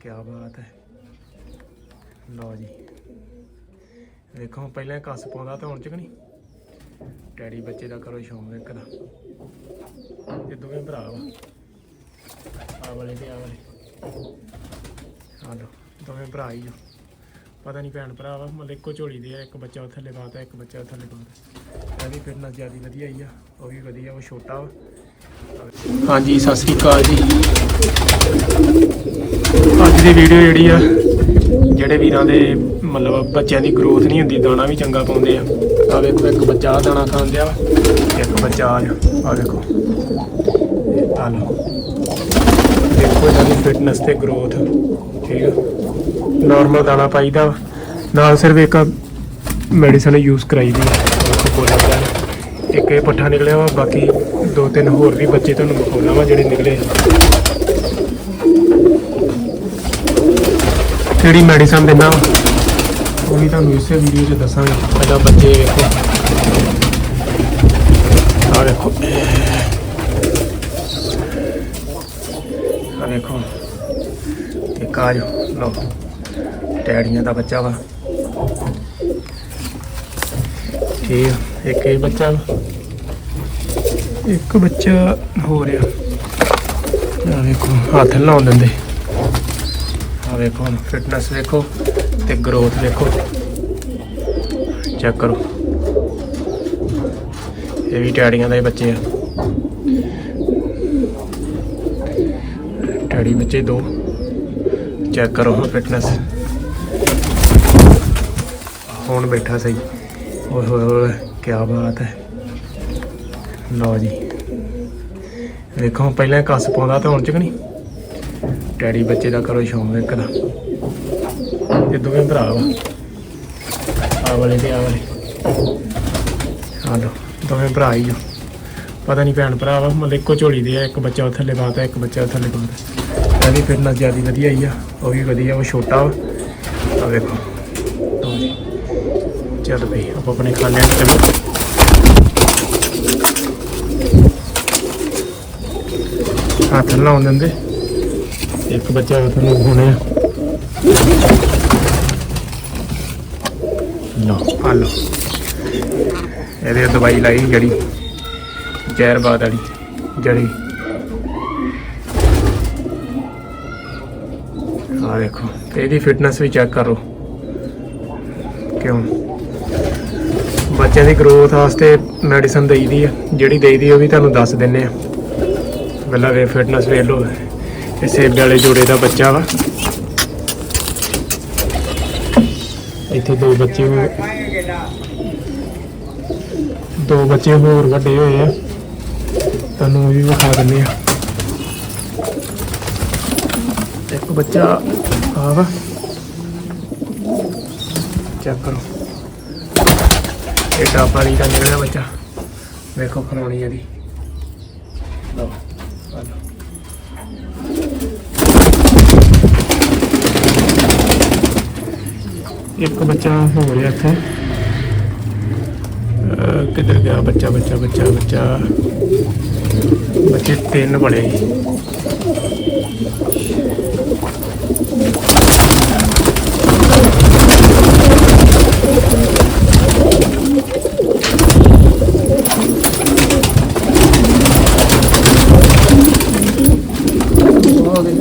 ਕੀ ਬਾਤ ਹੈ। ਲਓ ਜੀ। ਵੇਖੋ, ਪਹਿਲਾਂ ਕੱਸ ਪਾਉਂਦਾ ਤੇ ਹੁਣ ਚ ਨਹੀਂ? ਡੈਡੀ ਬੱਚੇ ਦਾ ਕਰੋ ਸ਼ੌਂਕ ਇੱਕ ਦਾ। ਇਹ ਦੋਵੇਂ ਭਰਾ ਵਾ। ਆ ਵਾਲੇ ਤੇ ਆ ਵਾਲੇ। ਆ ਲਓ, ਦੋਵੇਂ ਭਰਾ ਹੀ ਆ। ਪਤਾ ਨਹੀਂ ਭੈਣ ਭਰਾ ਵਾ, ਮਤਲਬ ਇੱਕੋ ਝੋਲੀ ਦੇ ਆ, ਇੱਕ ਬੱਚਾ ਉਹ ਥੱਲੇ ਪਾਤਾ ਇੱਕ ਬੱਚਾ ਉਹ ਥੱਲੇ ਪਾਤਾ ਵੀ ਫਿਟਨੈਸ ਜ਼ਿਆਦਾ ਵਧੀਆ ਹੀ ਆ, ਉਹ ਵੀ ਵਧੀਆ, ਉਹ ਛੋਟਾ ਵਾ। ਹਾਂਜੀ, ਸਤਿ ਸ੍ਰੀ ਅਕਾਲ ਜੀ। ਅੱਜ ਦੀ ਵੀਡੀਓ ਜਿਹੜੀ ਆ, ਜਿਹੜੇ ਵੀਰਾਂ ਦੇ ਮਤਲਬ ਬੱਚਿਆਂ ਦੀ ਗਰੋਥ ਨਹੀਂ ਹੁੰਦੀ, ਦਾਣਾ ਵੀ ਚੰਗਾ ਪਾਉਂਦੇ ਆ। ਆ ਵੇਖੋ, ਇੱਕ ਬੱਚਾ ਆਹ ਦਾਣਾ ਖਾਂਦਿਆ ਵਾ ਇੱਕ ਬੱਚਾ ਆ ਆ ਵੇਖੋ। ਇਹ ਦੇਖੋ ਇਹਨਾਂ ਦੀ ਫਿਟਨੈਸ ਤੇ ਗਰੋਥ ਠੀਕ ਆ? ਨਾਰਮਲ ਦਾਣਾ ਪਾਈਦਾ ਵਾ। ਨਾਲ ਸਿਰਫ ਇੱਕ ਮੈਡੀਸਨ ਯੂਜ਼ ਕਰਾਈਦੀ ਆ। ਵੇਖੋ ਇੱਕ ਇਹ ਪੱਠਾ ਨਿਕਲਿਆ ਵਾ, ਬਾਕੀ ਦੋ ਤਿੰਨ ਹੋਰ ਵੀ ਬੱਚੇ ਤੁਹਾਨੂੰ ਵਿਖਾਉਣਾ ਵਾ ਜਿਹੜੇ ਨਿਕਲੇ ਆ। ਕਿਹੜੀ ਮੈਡੀਸਨ ਦਿੰਦਾ ਵਾ? ਉਹ ਵੀ ਤੁਹਾਨੂੰ ਇਸੇ ਵੀਡੀਓ 'ਚ ਦੱਸਾਂਗੇ। ਪਹਿਲਾਂ ਬੱਚੇ ਵੇਖੋ। ਆ ਵੇਖੋ ਆ ਵੇਖੋ ਇੱਕ ਆ ਜੋ ਟੈੜੀਆਂ ਦਾ ਬੱਚਾ ਵਾ। ਠੀਕ ਇੱਕ ਇਹ ਬੱਚਾ ਵਾ। ਇੱਕ ਬੱਚਾ ਹੋ ਰਿਹਾ। ਆ ਵੇਖੋ, ਹੱਥ ਨੀ ਲਾਉਣ ਦਿੰਦੇ। ਆ ਵੇਖੋ ਫਿਟਨੈਸ ਵੇਖੋ ਤੇ ਗਰੋਥ ਵੇਖੋ। ਚੈੱਕ ਕਰੋ। ਇਹ ਵੀ ਟੈਡੀਆਂ ਦੇ ਬੱਚੇ ਆ। ਟੈਡੀ ਬੱਚੇ ਦੋ। ਚੈੱਕ ਕਰੋ ਫਿਟਨੈਸ ਹੁਣ ਬੈਠਾ ਸਹੀ। ਓਏ ਹੋਏ ਹੋਏ ਕੀ ਬਾਤ ਹੈ। ਲਓ ਜੀ। ਦੇਖੋ, ਪਹਿਲਾਂ ਕੱਸ ਪਾਉਂਦਾ ਤੇ ਹੁਣ ਚ ਕਿ ਨਹੀਂ ਡੈਡੀ ਬੱਚੇ ਦਾ ਕਰੋ ਸ਼ੌਂਕ ਇੱਕ ਦਾ। ਇਹ ਦੋਵੇਂ ਭਰਾ ਵਾ। ਆ ਵਾਲੇ ਤੇ ਆ ਵਾਲੇ। ਆ ਲਓ, ਦੋਵੇਂ ਭਰਾ ਹੀ ਆ। ਪਤਾ ਨਹੀਂ ਭੈਣ ਭਰਾ ਵਾ, ਮਤਲਬ ਇੱਕੋ ਝੋਲੀ ਦੇ ਆ, ਇੱਕ ਬੱਚਾ ਉਹ ਥੱਲੇ ਪਾਤਾ, ਇੱਕ ਬੱਚਾ ਉਹ ਥੱਲੇ ਪਾਤਾ। ਵੀ ਫਿਟਨੈਸ ਜ਼ਿਆਦਾ ਵਧੀਆ ਹੀ ਆ, ਉਹ ਵੀ ਵਧੀਆ ਉਹ ਛੋਟਾ ਵਾ। ਆ ਵੇਖੋ। ਚੱਲ ਪਈ ਆਪਾਂ ਆਪਣੇ ਖਾਣੇ ਤੇ ਹੱਥ ਨੀ ਲਾਉਣ ਦਿੰਦੇ ਇੱਕ ਬੱਚਾ ਤੁਹਾਨੂੰ ਹੁਣੇ ਲੋ ਆ ਲੋ ਇਹਦੇ ਦਵਾਈ ਲਾਈ ਜਿਹੜੀ, ਜ਼ਹਿਰਬਾਦ ਵਾਲੀ ਜੜੀ ਆ ਦੇਖੋ ਤੇ ਇਹਦੀ ਫਿਟਨੈਸ ਵੀ ਚੈੱਕ ਕਰੋ। ਕਿਉਂ? ਬੱਚਿਆਂ ਦੀ ਗਰੋਥ ਵਾਸਤੇ ਮੈਡੀਸਨ ਦੇਈਦੀ ਆ, ਜਿਹੜੀ ਦੇਈਦੀ ਉਹ ਵੀ ਤੁਹਾਨੂੰ ਦੱਸ ਦਿੰਨੇ ਆ। ਗੱਲਾਂ ਵੇ ਫਿਟਨੈਸ ਵੇਖ ਲਓ ਇਹ ਸੇਬ ਵਾਲੇ ਜੋੜੇ ਦਾ ਬੱਚਾ ਵਾ। ਇੱਥੇ ਦੋ ਬੱਚੇ ਦੋ ਬੱਚੇ ਹੋਰ ਵੱਡੇ ਹੋਏ ਆ। ਤੁਹਾਨੂੰ ਉਹ ਵੀ ਵਿਖਾ ਦਿੰਦੇ ਆ। ਇੱਕ ਬੱਚਾ ਆ ਵਾ। ਚੈੱਕ ਕਰੋ। ਇਹ ਡਾਬਾ ਨਹੀਂ ਦਾ ਬੱਚਾ। ਵੇਖੋ ਖਰੋਣੀ ਇਹਦੀ। ਲਓ। ਇੱਕ ਬੱਚਾ ਹੋ ਰਿਹਾ ਇੱਥੇ। ਅਹ ਕਿੱਧਰ ਗਿਆ? ਬੱਚਾ ਬੱਚਾ ਬੱਚਾ ਬੱਚਾ। ਬੱਚੇ ਤਿੰਨ ਬੜੇ ਸੀ ਹੋ ਗਏ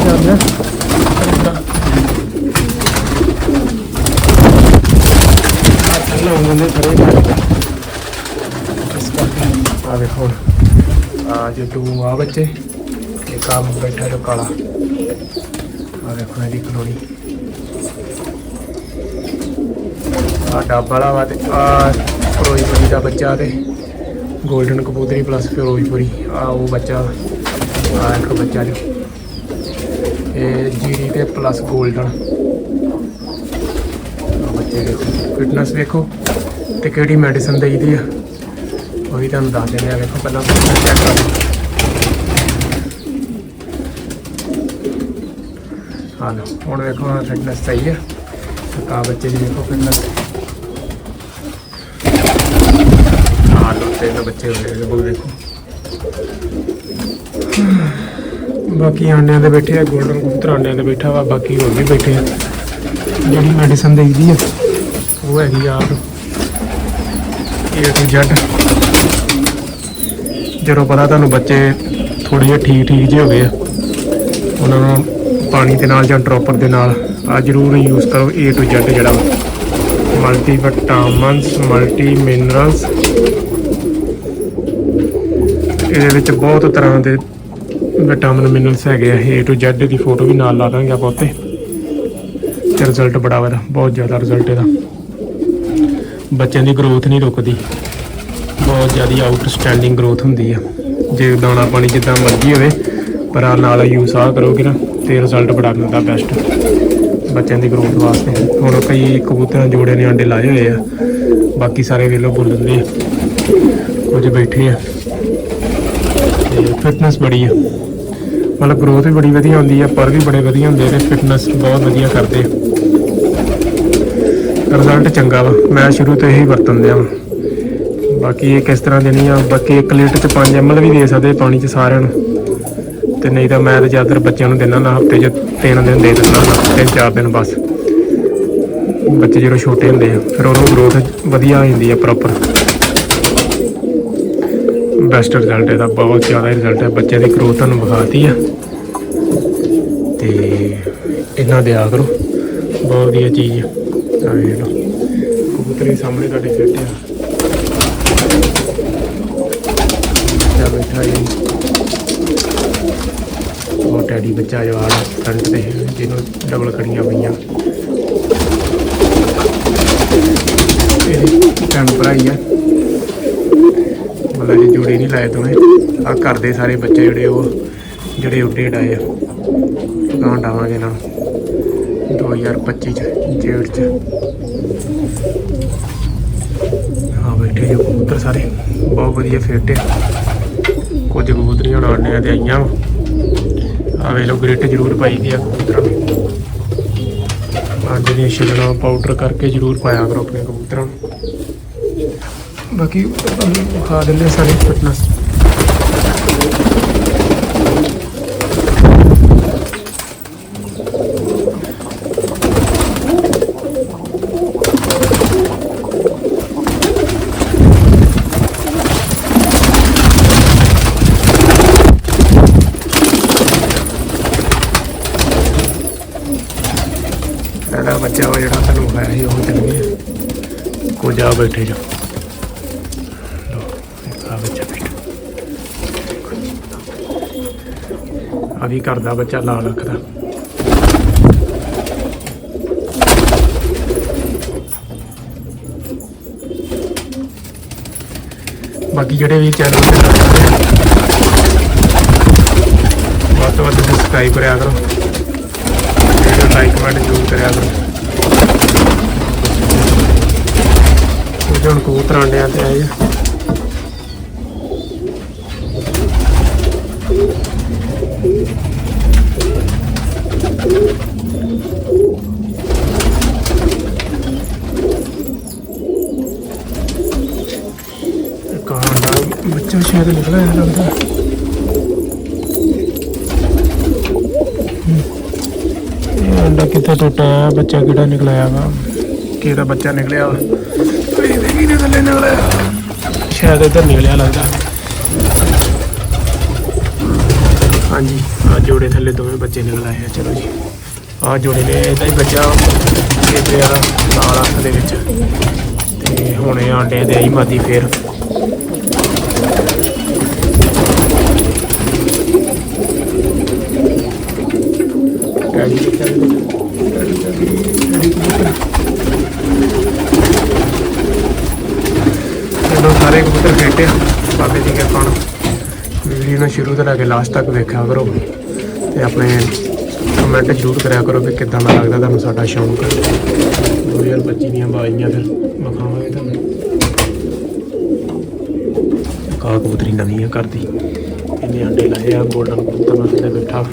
ਜਾਂਦਾ ਲਾਉਂਦੇ ਨੇ ਖੜੇ ਕਰਕੇ ਇਸ ਕਰਕੇ ਆ ਵੇਖੋ ਆ ਜੇ ਤੂੰ ਆ ਬੱਚੇ। ਇੱਕ ਆ ਬੈਠਾ ਜੋ ਕਾਲਾ। ਆ ਵੇਖੋ ਇਹਦੀ ਆ ਡੱਬ ਵਾਲਾ ਵਾ ਤੇ ਆ ਫਿਰੋਜ਼ਪੁਰੀ ਦਾ ਬੱਚਾ ਤੇ। 골ਡਨ ਕਬੂਤਰੀ ਪਲੱਸ ਫਿਰੋਜ਼ਪੁਰੀ। ਆ ਉਹ ਬੱਚਾ ਆ ਇੱਕ ਬੱਚਾ ਜੋ। ਇਹ ਜੀਰੀ ਤੇ ਪਲੱਸ 골ਡਨ ਬੱਚੇ ਦੇਖੋ। ਫਿਟਨੈਸ ਵੇਖੋ। ਤੇ ਕਿਹੜੀ ਮੈਡੀਸਨ ਦੇਈਦੀ ਆ। ਉਹ ਵੀ ਤੁਹਾਨੂੰ ਦੱਸ ਦਿੰਦੇ ਆ ਵੇਖੋ ਪਹਿਲਾਂ ਚੈੱਕ ਕਰੋ ਹਾਂ ਹੁਣ ਵੇਖੋ ਫਿਟਨੈਸ ਸਹੀ ਆ। ਆ ਬੱਚੇ ਦੀ ਵੇਖੋ ਫਿਟਨੈਸ ਤਿੰਨ ਬੱਚੇ ਹੋਏ ਨੇ ਦੇਖੋ। ਬਾਕੀ ਆਂਡਿਆਂ ਦੇ ਬੈਠੇ ਆ 골ਡਨ ਕਬੂਤਰ ਆਂਡਿਆਂ ਦੇ ਬੈਠਾ ਵਾ, ਬਾਕੀ ਹੋਰ ਵੀ ਬੈਠੇ ਆ। ਜਿਹੜੀ ਮੈਡੀਸਨ ਦੇਈਦੀ ਆ, ਉਹ ਹੈਗੀ ਆ A to Z ਜਦੋਂ ਪਤਾ ਤੁਹਾਨੂੰ ਬੱਚੇ ਥੋੜੇ ਜਿਹੇ ਠੀਕ ਠੀਕ ਜਿਹੇ ਹੋ ਗਏ ਆ, ਉਹਨਾਂ ਨੂੰ ਪਾਣੀ ਦੇ ਨਾਲ ਜਾਂ ਡ੍ਰੌਪਰ ਦੇ ਨਾਲ ਆ ਜ਼ਰੂਰ ਯੂਜ਼ ਕਰੋ A ਟੂ Z ਜਿਹੜਾ ਮਲਟੀ ਵਿਟਾਮਿਨਸ ਮਲਟੀ ਮਿਨਰਲਸ ਇਹਦੇ ਵਿੱਚ ਬਹੁਤ ਤਰ੍ਹਾਂ ਦੇ ਵਿਟਾਮਿਨ ਮਿਨਰਲਸ ਹੈਗੇ ਆ। A ਟੂ Z ਦੀ ਫੋਟੋ ਵੀ ਨਾਲ ਲਾ ਦਾਂਗੇ ਆਪਾਂ ਉੱਤੇ। ਤੇ ਰਿਜ਼ਲਟ ਬੜਾ ਵਧੀਆ ਬਹੁਤ ਜ਼ਿਆਦਾ ਰਿਜ਼ਲਟ ਇਹਦਾ। ਬੱਚਿਆਂ ਦੀ ਗਰੋਥ ਨਹੀਂ ਰੁਕਦੀ। ਬਹੁਤ ਜ਼ਿਆਦਾ ਆਊਟਸਟੈਂਡਿੰਗ ਗਰੋਥ ਹੁੰਦੀ ਆ। ਜੇ ਦਾਣਾ ਪਾਣੀ ਜਿੱਦਾਂ ਮਰਜ਼ੀ ਹੋਵੇ, ਪਰ ਆ ਨਾਲ ਯੂਸ ਆ ਕਰੋਗੇ ਨਾ, ਤੇ ਰਿਜ਼ਲਟ ਬੜਾ ਮਿਲਦਾ ਬੈਸਟ ਬੱਚਿਆਂ ਦੀ ਗਰੋਥ ਵਾਸਤੇ। ਹੁਣ ਕਈ ਕਬੂਤਰਾਂ ਜੋੜੇ ਨੇ, ਆਂਡੇ ਲਾਏ ਹੋਏ ਆ। ਬਾਕੀ ਸਾਰੇ ਵੇਲੋ ਬੋਲਣ ਦੇ। ਕੁਝ ਬੈਠੇ ਆ। ਤੇ ਫਿਟਨੈਸ ਬੜੀ ਆ। ਮਤਲਬ ਗਰੋਥ ਵੀ ਬੜੀ ਵਧੀਆ ਹੁੰਦੀ ਆ, ਪਰ ਵੀ ਬੜੇ ਵਧੀਆ ਹੁੰਦੇ ਤੇ ਫਿਟਨੈਸ ਬਹੁਤ ਵਧੀਆ ਕਰਦੇ ਰਿਜ਼ਲਟ ਚੰਗਾ ਵਾ। ਮੈਂ ਸ਼ੁਰੂ ਤੋਂ ਇਹੀ ਵਰਤਨ ਦਿਆ ਵਾਂ। ਬਾਕੀ ਇਹ ਕਿਸ ਤਰ੍ਹਾਂ ਦੇਣੀ ਆ? ਬਾਕੀ ਇੱਕ ਲੀਟਰ ਚ 5 ml ਵੀ ਦੇ ਸਕਦੇ ਪਾਣੀ ਚ ਸਾਰਿਆਂ ਨੂੰ। ਤੇ ਨਹੀਂ ਤਾਂ ਮੈਂ ਤਾਂ ਜ਼ਿਆਦਾਤਰ ਬੱਚਿਆਂ ਨੂੰ ਦਿੰਦਾ ਨਾ ਹਫ਼ਤੇ 'ਚ ਤਿੰਨ ਦਿਨ ਦੇ ਦਿੰਦਾ ਨਾ ਤਿੰਨ ਚਾਰ ਦਿਨ ਬਸ। ਬੱਚੇ ਜਦੋਂ ਛੋਟੇ ਹੁੰਦੇ ਆ, ਫਿਰ ਉਹਨਾਂ ਗਰੋਥ ਵਧੀਆ ਹੋ ਜਾਂਦੀ ਆ ਪ੍ਰੋਪਰ ਬੈਸਟ ਰਿਜ਼ਲਟ ਇਹਦਾ, ਬਹੁਤ ਜ਼ਿਆਦਾ ਰਿਜ਼ਲਟ ਹੈ ਬੱਚੇ ਦੀ ਗਰੋਥ ਤੁਹਾਨੂੰ ਵਿਖਾਤੀ ਆ। ਤੇ ਇਹਨਾਂ ਦੇ ਆ ਕਰੋ। ਬਹੁਤ ਵਧੀਆ ਚੀਜ਼ ਆ। ਆ ਵੇਖ ਲਓ। ਕਬੂਤਰੀ ਸਾਹਮਣੇ ਤੁਹਾਡੇ ਫਿੱਟ ਆ ਬੱਚਾ ਬੈਠਾ ਜੀ ਉਹ ਟੈਡੀ ਬੱਚਾ ਜਵਾਨ ਫਰੰਟ ਤੇ ਜਿਹਨੂੰ ਡਬਲ ਕੜੀਆਂ ਪਈਆਂ। ਇਹ ਭੈਣ ਭਰਾ ਹੀ ਆ। ਮਤਲਬ ਇਹ ਜੋੜੇ ਨਹੀਂ ਲਾਏ ਦੋਵੇਂ ਆ ਘਰ ਦੇ ਸਾਰੇ ਬੱਚੇ ਜਿਹੜੇ ਉਹ, ਜਿਹੜੇ ਉੱਡੇ ਡਾਏ ਆ। ਗਾਂ ਡਾਵਾਂਗੇ ਇਹਨਾਂ 2025 ਚ ਜੇੜ ਚ। ਹਾਂ ਬੈਠੇ ਜੋ ਕਬੂਤਰ ਸਾਰੇ। ਬਹੁਤ ਵਧੀਆ ਫਿੱਟ ਆ ਕੁਝ ਕਬੂਤਰੀਆਂ ਉਡਾਉਣੀਆਂ ਤੇ ਆਈਆਂ ਵਾ। ਆ ਵੇ ਲੋ ਗ੍ਰਿਟ ਜ਼ਰੂਰ ਪਾਈ ਦੀ ਆ ਕਬੂਤਰਾਂ ਨੂੰ। ਅੱਜ ਦੀਆਂ ਛਿਲਣਾ ਪਾਊਡਰ ਕਰਕੇ ਜ਼ਰੂਰ ਪਾਇਆ ਕਰੋ ਆਪਣੇ ਕਬੂਤਰਾਂ ਨੂੰ। ਬਾਕੀ ਤੁਹਾਨੂੰ ਵਿਖਾ ਦਿੰਦੇ ਹਾਂ ਫਿਟਨੈਸ ਪਹਿਲਾ ਬੱਚਾ ਵਾ ਜਿਹੜਾ ਤੁਹਾਨੂੰ ਹੈ ਸੀ ਉਹ ਚੱਲ ਗਿਆ ਜਾ ਬੈਠੇ ਜੋ। ਲੋ ਆ ਬੱਚਾ ਬੈਠਾ। ਆ ਵੀ ਕਰਦਾ ਬੱਚਾ ਲਾਲ ਅੱਖ ਦਾ। ਬਾਕੀ ਜਿਹੜੇ ਵੀ ਚੈਨਲ ਤੇ ਵੱਧ ਤੋਂ ਵੱਧ ਸਬਸਕ੍ਰਾਈਬ ਕਰਿਆ ਕਰੋ। ਵੀਡੀਓ ਲਾਈਕ ਕਮੈਂਟ ਜ਼ਰੂਰ ਕਰਿਆ ਕਰੋ। ਕੁਝ ਹੁਣ ਕਬੂਤਰ ਆਂਡਿਆਂ ਤੇ ਆਏ ਆ। ਬੱਚਾ ਸ਼ਾਇਦ ਨਿਕਲਿਆ ਹੈ ਲੱਗਦਾ। ਇਹ ਅੰਡਾ ਕਿੱਥੇ ਟੁੱਟਾ ਬੱਚਾ ਕਿਹੜਾ ਨਿਕਲਿਆ ਵਾ? ਕਿਹੜਾ ਬੱਚਾ ਨਿਕਲਿਆ ਵਾ? ਕਿਹਦੇ ਥੱਲੇ ਨਿਕਲਿਆ ਸ਼ਾਇਦ ਇੱਧਰ ਨਿਕਲਿਆ ਲੱਗਦਾ ਹਾਂਜੀ ਆ ਜੋੜੇ ਥੱਲੇ ਦੋਵੇਂ ਬੱਚੇ ਨਿਕਲ ਆਏ ਆ ਚਲੋ ਜੀ ਆ ਜੋੜੇ ਨੇ ਇਹਦਾ ਹੀ ਬੱਚਾ ਇਹਦੇ ਆ ਲਾਲ ਅੱਖ ਦੇ ਵਿੱਚ ਤੇ ਹੁਣ ਇਹ ਆਂਡੇ ਦੇ ਆਈ ਮਾਦੀ ਫੇਰ ਡੈਡੀ ਚੱਲ ਡੈਡੀ ਡੈਡੀ ਕਬੂਤਰ ਚਲੋ ਸਾਰੇ ਕਬੂਤਰ ਫੇਟੇ ਬਾਬੇ ਦੀ ਕਿਰਪਾ ਨਾਲ। ਵੀਡੀਓ ਨੂੰ ਸ਼ੁਰੂ ਤੋਂ ਲੈ ਕੇ ਲਾਸਟ ਤੱਕ ਵੇਖਿਆ ਕਰੋ। ਤੇ ਆਪਣੇ ਕਮੈਂਟ ਜ਼ਰੂਰ ਕਰਿਆ ਕਰੋ ਵੀ ਕਿੱਦਾਂ ਦਾ ਲੱਗਦਾ ਤੁਹਾਨੂੰ ਸਾਡਾ ਸ਼ੌਂਕ। 2025 ਦੀਆਂ ਬਾਜ਼ੀਆਂ ਫਿਰ ਵਿਖਾਵਾਂਗੇ ਤੁਹਾਨੂੰ। ਕਾ ਕਬੂਤਰੀ ਨਵੀਂ ਆ ਕਰਦੀ। ਇਹਨੇ ਅੰਡੇ ਲਾਏ ਆ, ਗੋਲਡਨ ਕਬੂਤਰ ਨਾਲ ਬੈਠਾ।